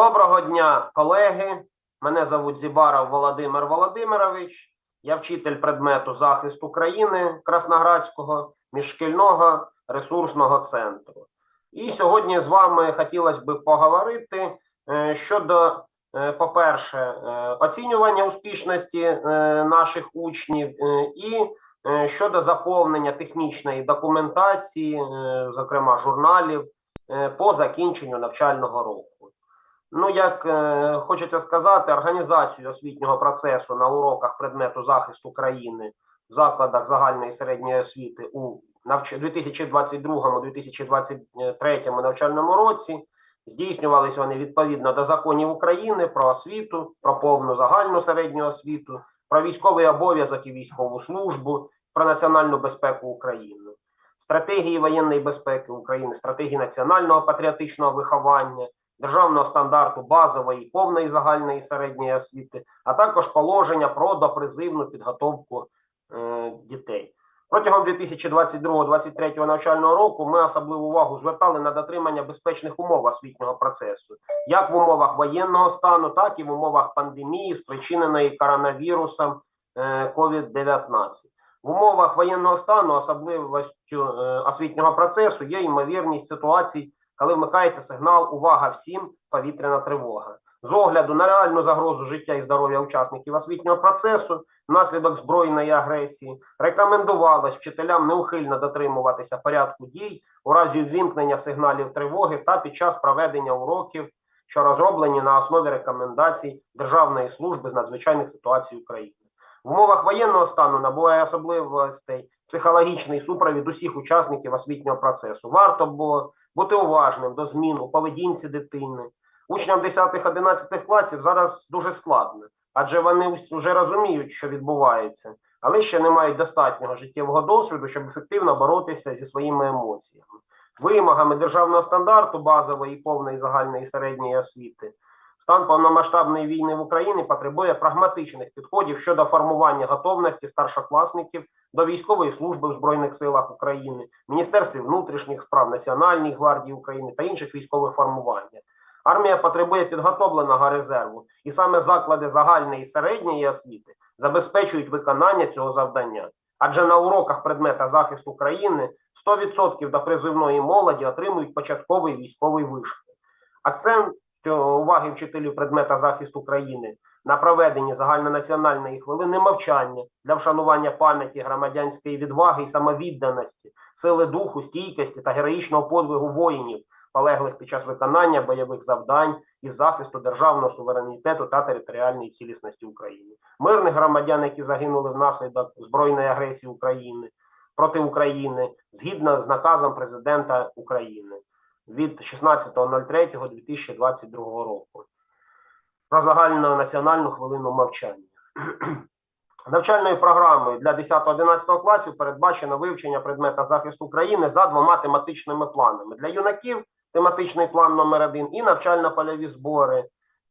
Доброго дня, колеги. Мене звуть Зібаров Володимир Володимирович. Я вчитель предмету захист України Красноградського міжшкільного ресурсного центру. І сьогодні з вами хотілося б поговорити е, щодо, е, по-перше, е, оцінювання успішності наших учнів і щодо заповнення технічної документації, зокрема журналів, по закінченню навчального року. Ну, як е, хочеться сказати, організацію освітнього процесу на уроках предмету захисту країни в закладах загальної і середньої освіти у навч... 2022-2023 навчальному році. Здійснювались вони відповідно до законів України про освіту, про повну загальну середню освіту, про військовий обов'язок і військову службу, про національну безпеку України, стратегії воєнної безпеки України, стратегії національного патріотичного виховання державного стандарту базової, повної загальної середньої освіти, а також положення про допризивну підготовку е, дітей. Протягом 2022-2023 навчального року ми особливу увагу звертали на дотримання безпечних умов освітнього процесу, як в умовах воєнного стану, так і в умовах пандемії, спричиненої коронавірусом е, COVID-19. В умовах воєнного стану особливістю е, освітнього процесу є ймовірність ситуацій, коли вмикається сигнал Увага всім повітряна тривога. З огляду на реальну загрозу життя і здоров'я учасників освітнього процесу внаслідок збройної агресії рекомендувалось вчителям неухильно дотримуватися порядку дій у разі ввімкнення сигналів тривоги та під час проведення уроків, що розроблені на основі рекомендацій Державної служби з надзвичайних ситуацій України. В умовах воєнного стану набуває особливостей психологічний супровід усіх учасників освітнього процесу. Варто було бути уважним до змін у поведінці дитини. Учням 10-11 класів зараз дуже складно, адже вони вже розуміють, що відбувається, але ще не мають достатнього життєвого досвіду, щоб ефективно боротися зі своїми емоціями. Вимогами державного стандарту базової, повної загальної середньої освіти. Стан повномасштабної війни в Україні потребує прагматичних підходів щодо формування готовності старшокласників до військової служби в Збройних силах України, Міністерстві внутрішніх справ Національній гвардії України та інших військових формувань. Армія потребує підготовленого резерву, і саме заклади загальної і середньої освіти забезпечують виконання цього завдання. Адже на уроках предмета захисту країни 100% до призивної молоді отримують початковий військовий вишки. Акцент уваги вчителів предмета захисту країни на проведенні загальнонаціональної хвилини мовчання для вшанування пам'яті громадянської відваги і самовідданості, сили духу, стійкості та героїчного подвигу воїнів, полеглих під час виконання бойових завдань із захисту державного суверенітету та територіальної цілісності України, мирних громадян, які загинули внаслідок збройної агресії України проти України, згідно з наказом президента України від 16.03.2022 року про загальнонаціональну хвилину мовчання. Навчальною програмою для 10-11 класів передбачено вивчення предмета захисту України за двома тематичними планами. Для юнаків тематичний план номер 1 і навчально-польові збори,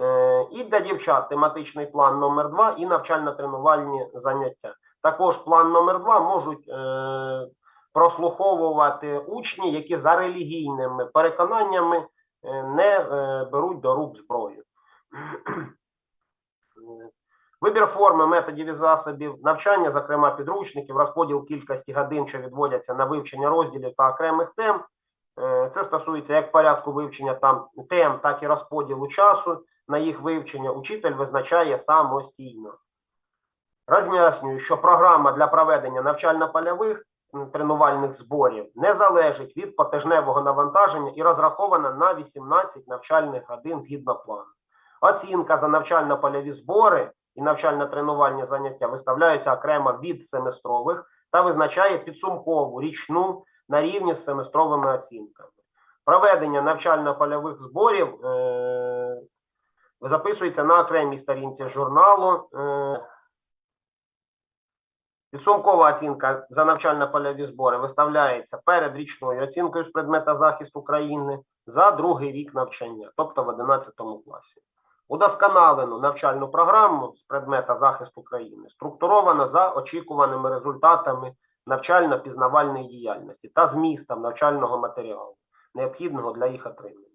е, і для дівчат тематичний план номер 2 і навчально-тренувальні заняття. Також план номер 2 можуть е, прослуховувати учні, які за релігійними переконаннями е, не е, беруть до рук зброю. Вибір форми, методів і засобів навчання, зокрема підручників, розподіл кількості годин, що відводяться на вивчення розділів та окремих тем. Е, Це стосується як порядку вивчення там тем, так і розподілу часу на їх вивчення. Учитель визначає самостійно. Роз'яснюю, що програма для проведення навчально-польових тренувальних зборів не залежить від потижневого навантаження і розрахована на 18 навчальних годин згідно плану. Оцінка за навчально-польові збори і навчально-тренувальні заняття виставляються окремо від семестрових та визначає підсумкову річну на рівні з семестровими оцінками. Проведення навчально-польових зборів е- записується на окремій сторінці журналу. Е- Підсумкова оцінка за навчально-польові збори виставляється перед річною оцінкою з предмета захисту країни за другий рік навчання, тобто в 11 класі. Удосконалену навчальну програму з предмета захисту країни структуровано за очікуваними результатами навчально-пізнавальної діяльності та змістом навчального матеріалу, необхідного для їх отримання.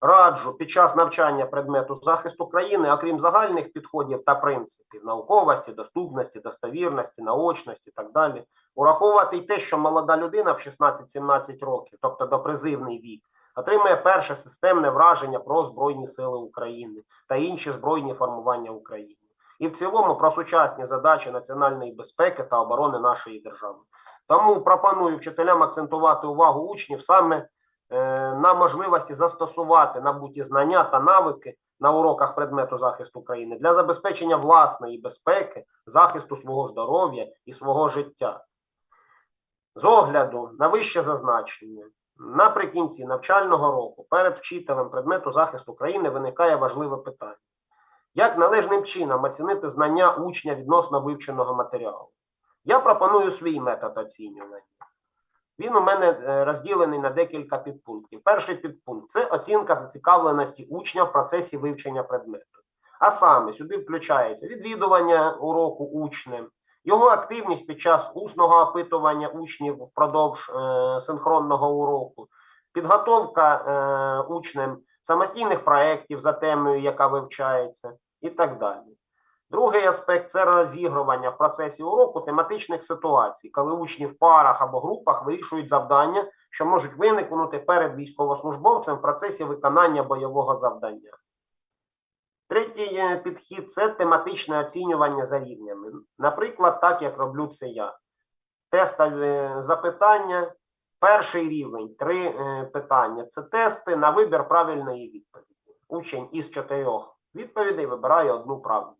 Раджу під час навчання предмету захисту країни, окрім загальних підходів та принципів науковості, доступності, достовірності, наочності так далі, ураховувати й те, що молода людина в 16-17 років, тобто допризивний вік, отримує перше системне враження про Збройні Сили України та інші збройні формування України. І в цілому про сучасні задачі національної безпеки та оборони нашої держави. Тому пропоную вчителям акцентувати увагу учнів саме на можливості застосувати набуті знання та навики на уроках предмету захисту країни для забезпечення власної безпеки, захисту свого здоров'я і свого життя. З огляду на вище зазначення, наприкінці навчального року перед вчителем предмету захисту країни виникає важливе питання. Як належним чином оцінити знання учня відносно вивченого матеріалу? Я пропоную свій метод оцінювання. Він у мене е, розділений на декілька підпунктів. Перший підпункт це оцінка зацікавленості учня в процесі вивчення предмету. А саме сюди включається відвідування уроку учнем, його активність під час усного опитування учнів впродовж е, синхронного уроку, підготовка е, учнем самостійних проєктів за темою, яка вивчається, і так далі. Другий аспект це розігрування в процесі уроку тематичних ситуацій, коли учні в парах або групах вирішують завдання, що можуть виникнути перед військовослужбовцем в процесі виконання бойового завдання. Третій е, підхід це тематичне оцінювання за рівнями. Наприклад, так як роблю це я. Тестові запитання, перший рівень, три е, питання. Це тести на вибір правильної відповіді. Учень із чотирьох відповідей вибирає одну правильну.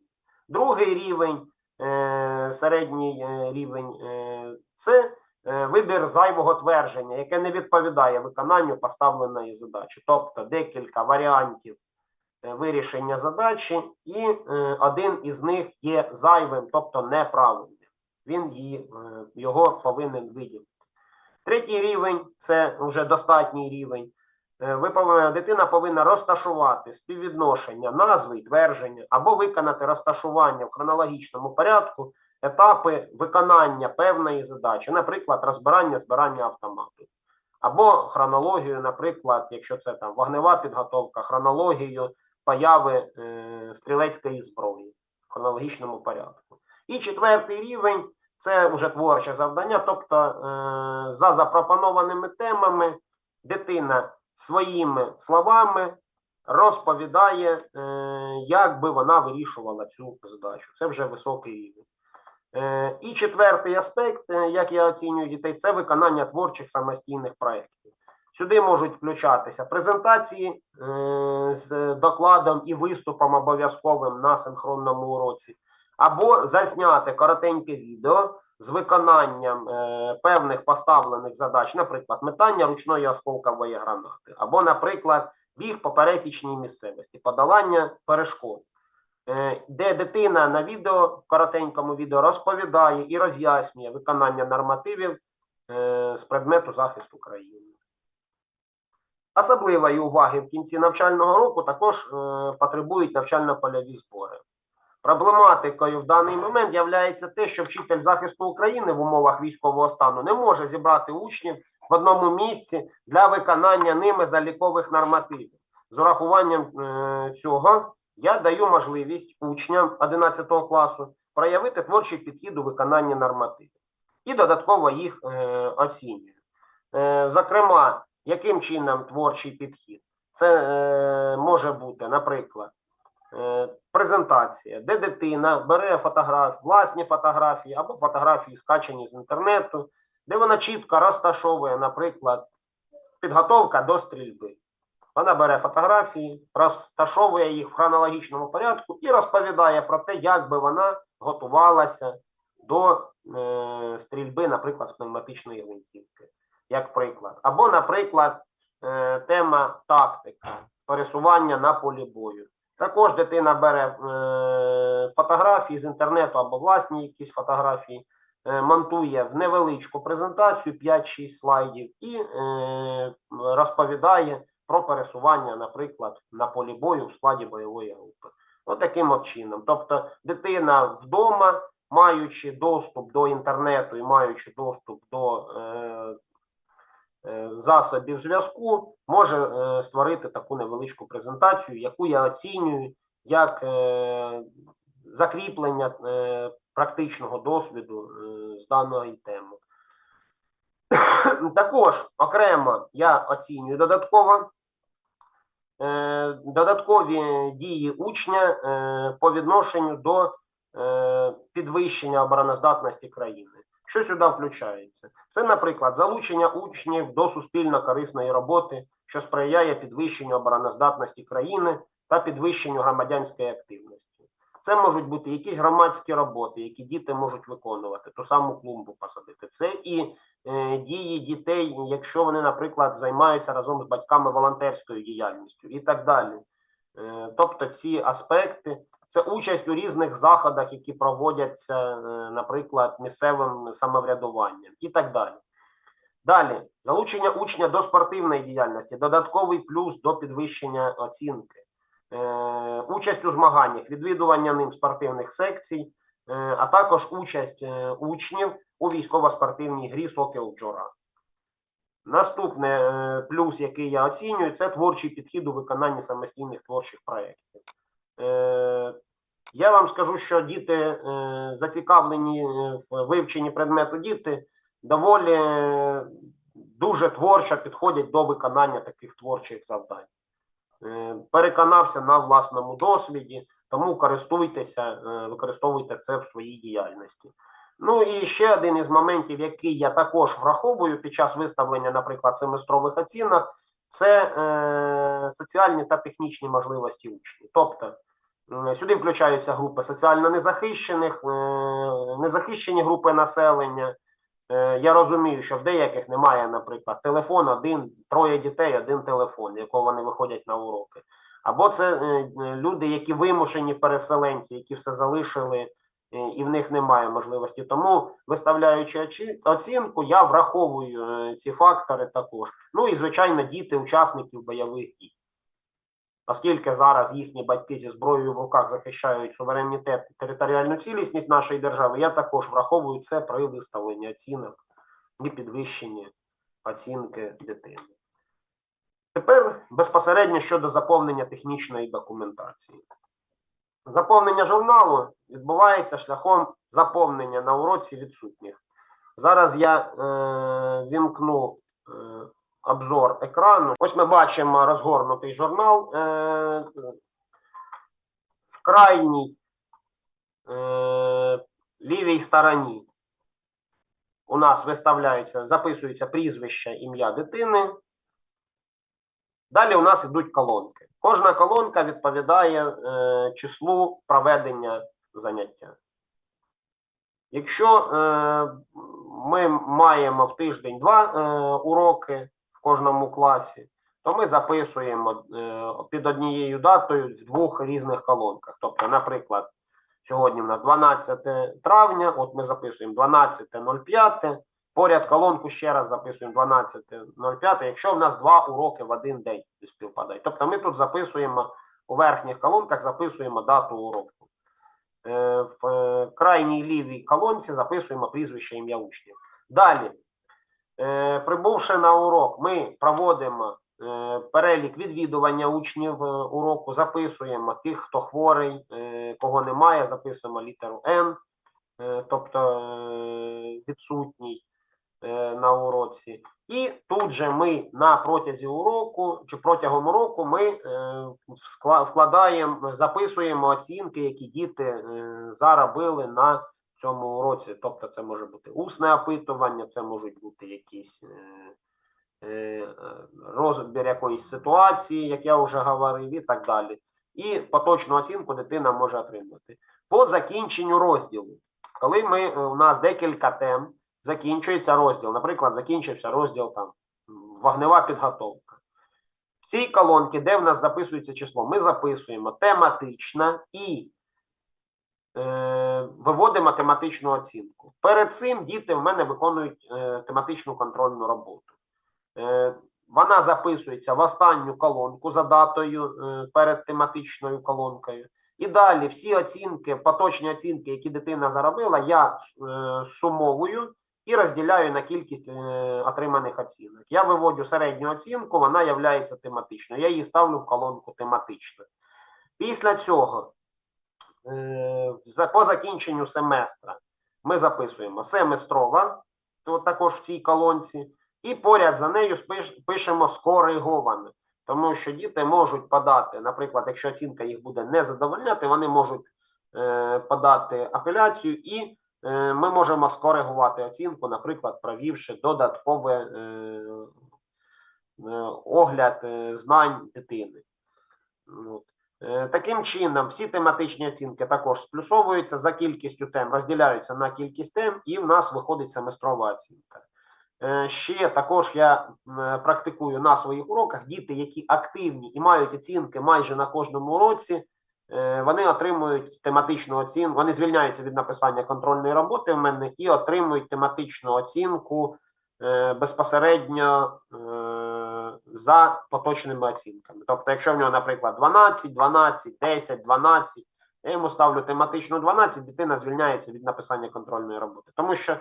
Другий рівень, е, середній е, рівень е, це вибір зайвого твердження, яке не відповідає виконанню поставленої задачі. Тобто декілька варіантів вирішення задачі, і один із них є зайвим, тобто неправильним. Він її, його повинен виділити. Третій рівень це вже достатній рівень. Е, дитина повинна розташувати співвідношення назви і твердження або виконати розташування в хронологічному порядку етапи виконання певної задачі, наприклад, розбирання збирання автомату, або хронологію, наприклад, якщо це там вогнева підготовка, хронологію появи е, стрілецької зброї в хронологічному порядку. І четвертий рівень це вже творче завдання, тобто е, за запропонованими темами дитина своїми словами розповідає, е, як би вона вирішувала цю задачу. Це вже високий рівень. Е, І четвертий аспект, е, як я оцінюю дітей, це виконання творчих самостійних проєктів. Сюди можуть включатися презентації з докладом і виступом обов'язковим на синхронному уроці, або зазняти коротеньке відео з виконанням е, певних поставлених задач, наприклад, метання ручної осколкової гранати, або, наприклад, біг по пересічній місцевості, подолання перешкод, е, де дитина на відео, коротенькому відео розповідає і роз'яснює виконання нормативів е, з предмету захисту країни. Особливої уваги в кінці навчального року також потребують навчально-польові збори. Проблематикою в даний момент є те, що вчитель захисту України в умовах військового стану не може зібрати учнів в одному місці для виконання ними залікових нормативів. З урахуванням е, цього я даю можливість учням 11 класу проявити творчий підхід у виконанні нормативів і додатково їх е, оцінюю. Е, зокрема, яким чином творчий підхід? Це може бути, наприклад, презентація, де дитина бере фотографії, власні фотографії або фотографії, скачані з інтернету, де вона чітко розташовує, наприклад, підготовка до стрільби. Вона бере фотографії, розташовує їх в хронологічному порядку і розповідає про те, як би вона готувалася до е, стрільби, наприклад, з пневматичної гвинтівки, як приклад. Або, наприклад, е, тема тактика, пересування на полі бою. Також дитина бере е, фотографії з інтернету або власні якісь фотографії, е, монтує в невеличку презентацію 5-6 слайдів і е, розповідає про пересування, наприклад, на полі бою в складі бойової групи. Отаким от чином. Тобто дитина вдома, маючи доступ до інтернету і маючи доступ до засобів зв'язку може е, створити таку невеличку презентацію, яку я оцінюю як е, закріплення е, практичного досвіду е, з даної теми. Також окремо я оцінюю додатково е, додаткові дії учня е, по відношенню до е, підвищення обороноздатності країни. Що сюди включається? Це, наприклад, залучення учнів до суспільно корисної роботи, що сприяє підвищенню обороноздатності країни та підвищенню громадянської активності. Це можуть бути якісь громадські роботи, які діти можуть виконувати, ту саму клумбу посадити. Це і е, дії дітей, якщо вони, наприклад, займаються разом з батьками волонтерською діяльністю і так далі. Е, тобто ці аспекти це участь у різних заходах, які проводяться, е, наприклад, місцевим самоврядуванням і так далі. Далі, залучення учня до спортивної діяльності, додатковий плюс до підвищення оцінки, е, участь у змаганнях, відвідування ним спортивних секцій, е, а також участь е, учнів у військово-спортивній грі Сокіл Джора. Наступне е, плюс, який я оцінюю, це творчий підхід у виконанні самостійних творчих проєктів. Е, Я вам скажу, що діти е, зацікавлені е, в вивченні предмету діти доволі дуже творчо підходять до виконання таких творчих завдань. Переконався на власному досвіді, тому користуйтеся, використовуйте це в своїй діяльності. Ну і ще один із моментів, який я також враховую під час виставлення, наприклад, семестрових оцінок, це е, соціальні та технічні можливості учнів. Тобто сюди включаються групи соціально незахищених, е, незахищені групи населення. Е, я розумію, що в деяких немає, наприклад, телефон, один, троє дітей, один телефон, якого вони виходять на уроки. Або це е, е, люди, які вимушені переселенці, які все залишили е, і в них немає можливості. Тому, виставляючи оцінку, я враховую е, ці фактори також. Ну і звичайно, діти учасників бойових дій. Оскільки зараз їхні батьки зі зброєю в руках захищають суверенітет і територіальну цілісність нашої держави, я також враховую це при виставленні оцінок і підвищенні оцінки дитини. Тепер безпосередньо щодо заповнення технічної документації. Заповнення журналу відбувається шляхом заповнення на уроці відсутніх. Зараз я е, вімкну е, обзор екрану. Ось ми бачимо розгорнутий журнал. Е, в крайній е, лівій стороні у нас виставляється, записується прізвище, ім'я дитини. Далі у нас йдуть колонки. Кожна колонка відповідає е, числу проведення заняття. Якщо ми маємо в тиждень два уроки в кожному класі, то ми записуємо е, під однією датою в двох різних колонках. Тобто, наприклад, сьогодні в нас 12 травня, от ми записуємо 12.05, поряд колонку ще раз записуємо 12.05, якщо в нас два уроки в один день співпадають. Тобто ми тут записуємо у верхніх колонках, записуємо дату уроку. Е, В е, крайній лівій колонці записуємо прізвище ім'я учнів. Далі, прибувши на урок, ми проводимо е, перелік відвідування учнів е, уроку, записуємо тих, хто хворий, е, кого немає, записуємо літеру Н, е, тобто е, відсутній е, на уроці. І тут же ми на протязі уроку чи протягом уроку ми е, вкладаємо, записуємо оцінки, які діти е, заробили на цьому уроці. Тобто, це може бути усне опитування, це можуть бути якісь е, е, розбір якоїсь ситуації, як я вже говорив, і так далі. І поточну оцінку дитина може отримати. По закінченню розділу, коли ми е, у нас декілька тем, закінчується розділ. Наприклад, закінчився розділ там вогнева підготовка. В цій колонці, де в нас записується число, ми записуємо тематична і е, виводимо тематичну оцінку. Перед цим діти в мене виконують е, тематичну контрольну роботу. Е, вона записується в останню колонку за датою перед тематичною колонкою. І далі всі оцінки, поточні оцінки, які дитина заробила, я сумовую і розділяю на кількість отриманих оцінок. Я виводю середню оцінку, вона є тематичною. Я її ставлю в колонку тематична. Після цього, за- по закінченню семестра, ми записуємо семестрова, то також в цій колонці, і поряд за нею пишемо скориговане. Тому що діти можуть подати, наприклад, якщо оцінка їх буде не задовольняти, вони можуть е, подати апеляцію, і е, ми можемо скоригувати оцінку, наприклад, провівши додатковий е, е, огляд е, знань дитини. От. Е, Таким чином, всі тематичні оцінки також сплюсовуються за кількістю тем, розділяються на кількість тем, і в нас виходить семестрова оцінка. Е, Ще також я практикую на своїх уроках діти, які активні і мають оцінки майже на кожному уроці, е, вони отримують тематичну оцінку, вони звільняються від написання контрольної роботи в мене і отримують тематичну оцінку безпосередньо за поточними оцінками. Тобто, якщо в нього, наприклад, 12, 12, 10, 12, я йому ставлю тематичну 12, дитина звільняється від написання контрольної роботи. Тому що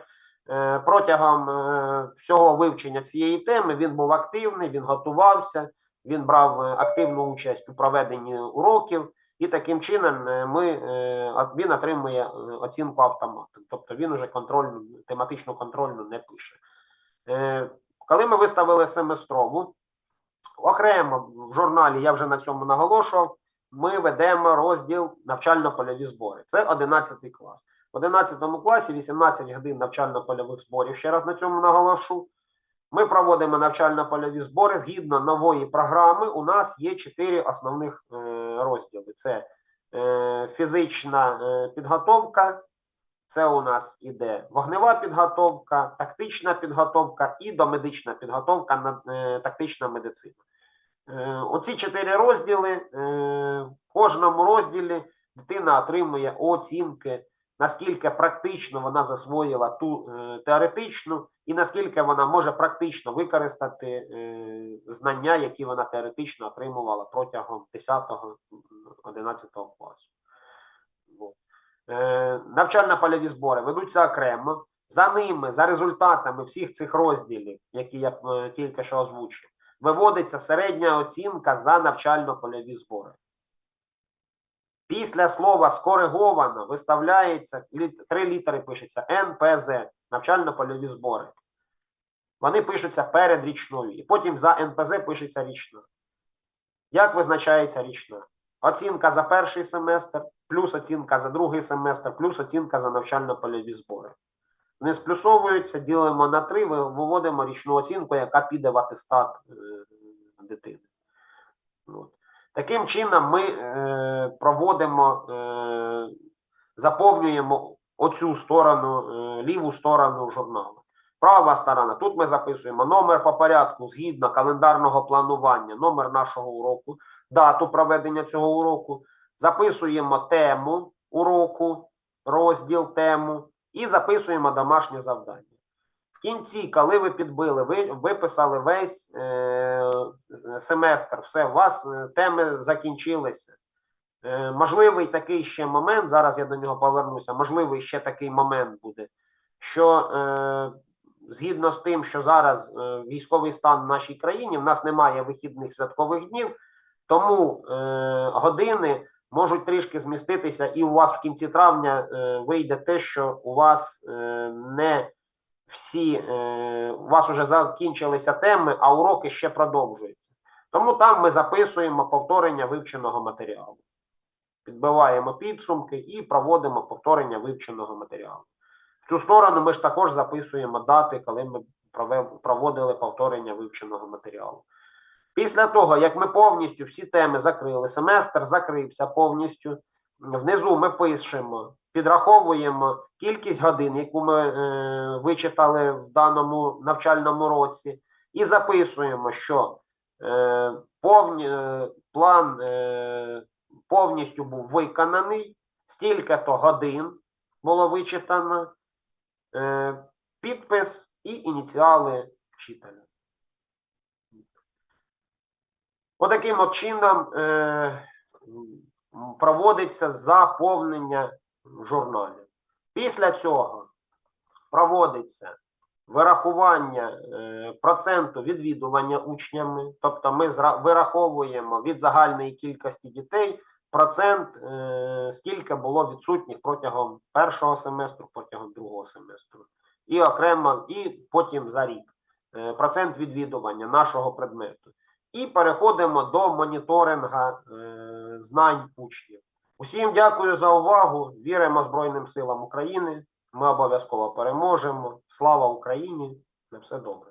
е, протягом е, всього вивчення цієї теми він був активний, він готувався, він брав е, активну участь у проведенні уроків, і таким чином е, ми, е, він отримує оцінку автоматом. Тобто він уже контрольну, тематичну контрольну не пише. Коли ми виставили семестрову, окремо в журналі я вже на цьому наголошував. Ми ведемо розділ навчально-польові збори. Це 11 клас. В 11 класі 18 годин навчально-польових зборів. Ще раз на цьому наголошу. Ми проводимо навчально-польові збори згідно нової програми. У нас є чотири основних е, розділи: це е, фізична е, підготовка, це у нас іде вогнева підготовка, тактична підготовка і домедична підготовка е, тактична медицина. Е, Оці чотири розділи. е, В кожному розділі дитина отримує оцінки, наскільки практично вона засвоїла ту теоретичну, і наскільки вона може практично використати знання, які вона теоретично отримувала протягом 10-11 класу. Е, Навчально-польові збори ведуться окремо. За ними, за результатами всіх цих розділів, які я е, тільки що озвучив, виводиться середня оцінка за навчально-польові збори. Після слова скориговано виставляється три літери пишеться НПЗ, навчально-польові збори. Вони пишуться перед річною, і потім за НПЗ пишеться річна. Як визначається річна? Оцінка за перший семестр, плюс оцінка за другий семестр, плюс оцінка за навчально-польові збори. Не сплюсовуються, ділимо на три, виводимо річну оцінку, яка піде в атестат е, дитини. От. Таким чином, ми е, проводимо, е, заповнюємо оцю сторону, е, ліву сторону журналу. Права сторона. Тут ми записуємо номер по порядку згідно календарного планування, номер нашого уроку, дату проведення цього уроку. Записуємо тему уроку, розділ тему і записуємо домашнє завдання. В кінці, коли ви підбили, ви виписали весь е, семестр, все, у вас е, теми закінчилися. Е, можливий такий ще момент, зараз я до нього повернуся, можливий ще такий момент буде, що е, згідно з тим, що зараз е, військовий стан в нашій країні, в нас немає вихідних святкових днів, тому е, години можуть трішки зміститися, і у вас в кінці травня е, вийде те, що у вас е, не всі, е, у вас вже закінчилися теми, а уроки ще продовжуються. Тому там ми записуємо повторення вивченого матеріалу. Підбиваємо підсумки і проводимо повторення вивченого матеріалу. В цю сторону ми ж також записуємо дати, коли ми проводили повторення вивченого матеріалу. Після того, як ми повністю всі теми закрили, семестр закрився повністю. Внизу ми пишемо, підраховуємо кількість годин, яку ми е, вичитали в даному навчальному році, і записуємо, що е, повні, е, план е, повністю був виконаний, стільки-то годин було вичитано, е, підпис і ініціали вчителя. Отаким от чином е, проводиться заповнення журналів. Після цього проводиться вирахування е, проценту відвідування учнями, тобто ми вираховуємо від загальної кількості дітей процент, е, скільки було відсутніх протягом першого семестру, протягом другого семестру, і окремо, і потім за рік е, процент відвідування нашого предмету. І переходимо до моніторинга е, знань учнів. Усім дякую за увагу. Віримо Збройним силам України. Ми обов'язково переможемо. Слава Україні! На все добре.